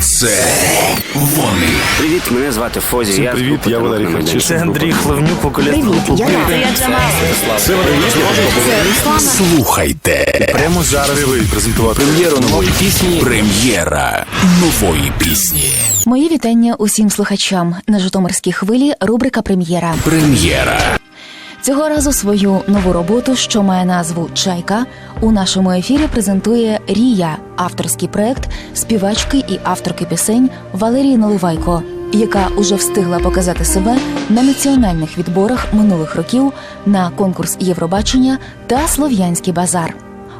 Це вони. Привіт, мене звати Фозі. Всім привіт, я Валерій «Тернопіль Харчишин». Це Андрій Хлевнюк, вокаліст групи я. Це Слухайте. Прямо зараз Привик презентувати Прем'єру нової пісні. Прем'єра нової пісні. Мої вітання усім слухачам на Житомирській хвилі. Рубрика Прем'єра. Прем'єра. Цього разу свою нову роботу, що має назву Чайка, у нашому ефірі презентує Рія, авторський проект співачки і авторки пісень Валерії Наливайко, яка уже встигла показати себе на національних відборах минулих років на конкурс Євробачення та Слов'янський базар.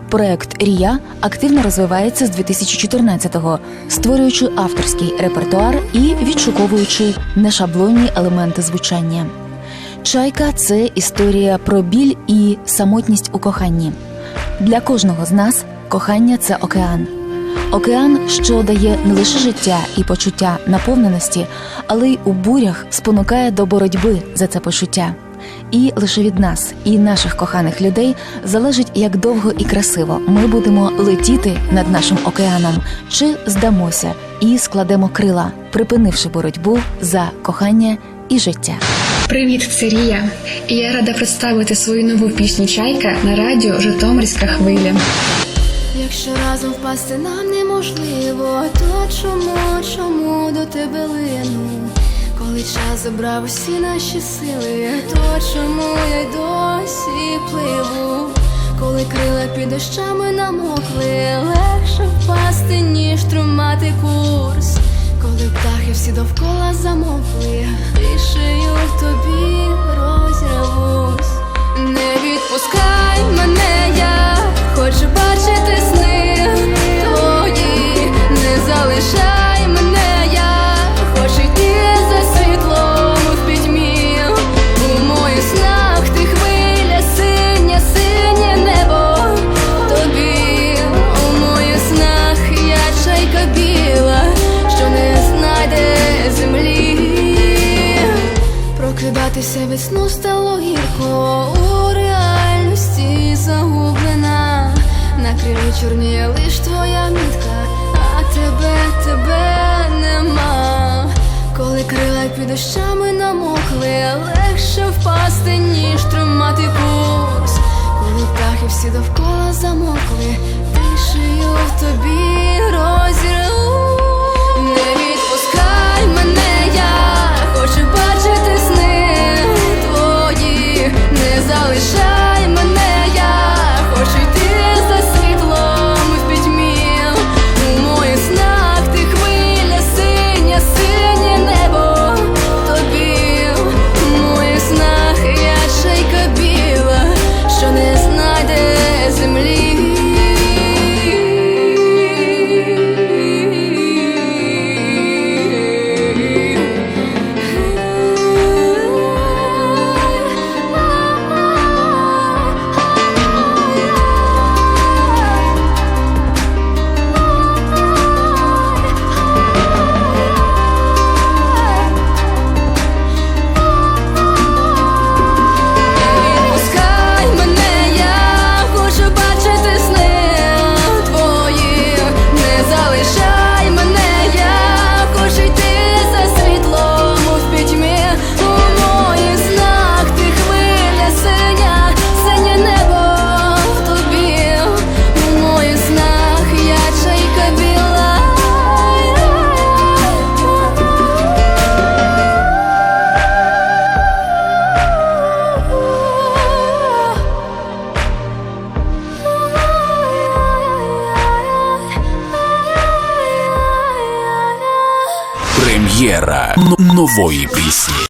Проект Рія активно розвивається з 2014-го, створюючи авторський репертуар і відшуковуючи нешаблонні елементи звучання. Чайка це історія про біль і самотність у коханні. Для кожного з нас кохання це океан. Океан, що дає не лише життя і почуття наповненості, але й у бурях спонукає до боротьби за це почуття. І лише від нас і наших коханих людей залежить, як довго і красиво ми будемо летіти над нашим океаном, чи здамося і складемо крила, припинивши боротьбу за кохання і життя. Привіт, це Рія. І я рада представити свою нову пісню Чайка на радіо Житомирська хвиля. Якщо разом впасти нам неможливо, то чому, чому до тебе лину? Коли час забрав усі наші сили, то чому я й досі пливу? Коли крила під дощами намокли, легше впасти, ніж тримати курс. Коли птахи всі довкола замовкли, в тобі розірвусь. Не відпускай мене, Прокидатися від сну стало гірко у реальності загублена. На крилі чорніє лиш твоя мітка, а тебе, тебе нема. Коли крила під дощами намокли, легше впасти, ніж тримати курс. Коли птахи всі довкола замокли, Прем'єра нової пісні.